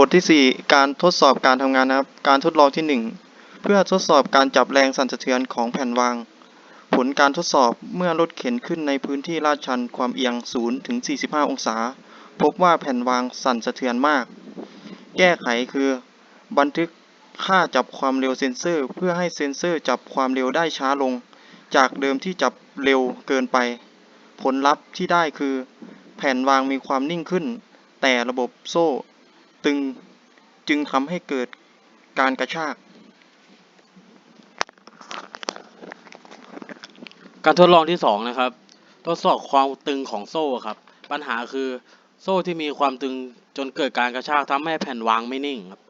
บทที่ 4 การทดสอบการทำงานนะครับ การทดลองที่ 1 เพื่อทดสอบการจับแรงสั่นสะเทือนของแผ่นวาง ผลการทดสอบเมื่อรถเข็นขึ้นในพื้นที่ลาดชันความเอียง 0 ถึง 45 องศา พบว่าแผ่นวางสั่นสะเทือนมาก แก้ไขคือ บันทึกค่าจับความเร็วเซ็นเซอร์ เพื่อให้เซ็นเซอร์จับความเร็วได้ช้าลง จากเดิมที่จับเร็วเกินไป ผลลัพธ์ที่ได้คือ แผ่นวางมีความนิ่งขึ้น แต่ระบบโซ่ ตึงจึงทำให้เกิดการกระชาก การทดลองที่สองนะครับ ทดสอบความตึงของโซ่ครับ ปัญหาคือโซ่ที่มีความตึงจนเกิดการกระชากทำให้แผ่นวางไม่นิ่งครับ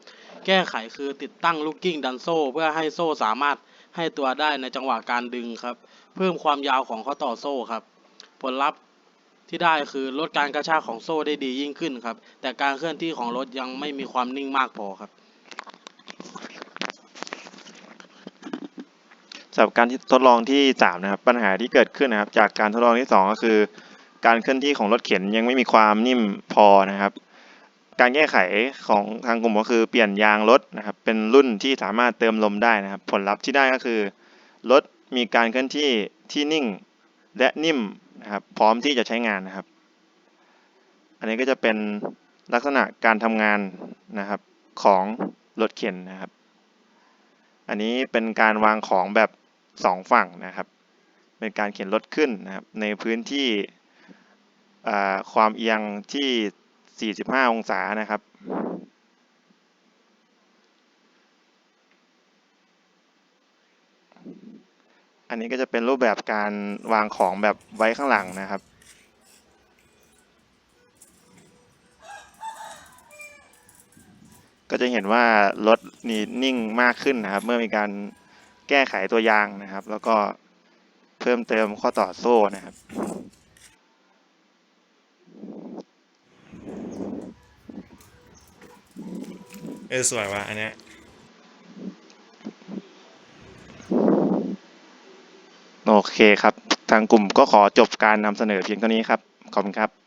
แก้ไขคือติดตั้งลูกกิ้งดันโซ่ เพื่อให้โซ่สามารถให้ตัวได้ในจังหวะการดึงครับ เพิ่มความยาวของข้อต่อโซ่ครับ ผลลัพธ์ ที่ได้คือลดการกระชากของโซ่ได้ดียิ่งขึ้นครับ แต่การเคลื่อนที่ของรถยังไม่มีความนิ่งมากพอครับสำหรับการทดลองที่สามนะครับปัญหาที่เกิดขึ้นนะครับจากการทดลองที่สองก็คือ การเคลื่อนที่ของรถเข็นยังไม่มีความนิ่มพอนะครับ การแก้ไขของทางกลุ่มก็คือเปลี่ยนยางรถนะครับเป็นรุ่นที่สามารถเติมลมได้นะครับ ผลลัพธ์ที่ได้ก็คือรถมีการเคลื่อนที่ที่นิ่ง และนิ่มนะครับพร้อมที่จะใช้งานนะครับ อันนี้ก็จะเป็นลักษณะการทำงานนะครับของรถเข็นนะครับ อันนี้เป็นการวางของแบบสองฝั่งนะครับ เป็นการเข็นรถขึ้นนะครับในพื้นที่ความเอียงที่ 45 องศานะครับ อันนี้ก็จะเป็นรูปแบบการวางของแบบไว้ข้างหลังนะครับ ก็จะเห็นว่ารถนี่นิ่งมากขึ้นนะครับ เมื่อมีการแก้ไขตัวยางนะครับ แล้วก็เพิ่มเติมข้อต่อโซ่นะครับเออสวยว่ะอันเนี้ย โอเคครับ ทางกลุ่มก็ขอจบการนำเสนอเพียงเท่านี้ครับ ขอบคุณครับ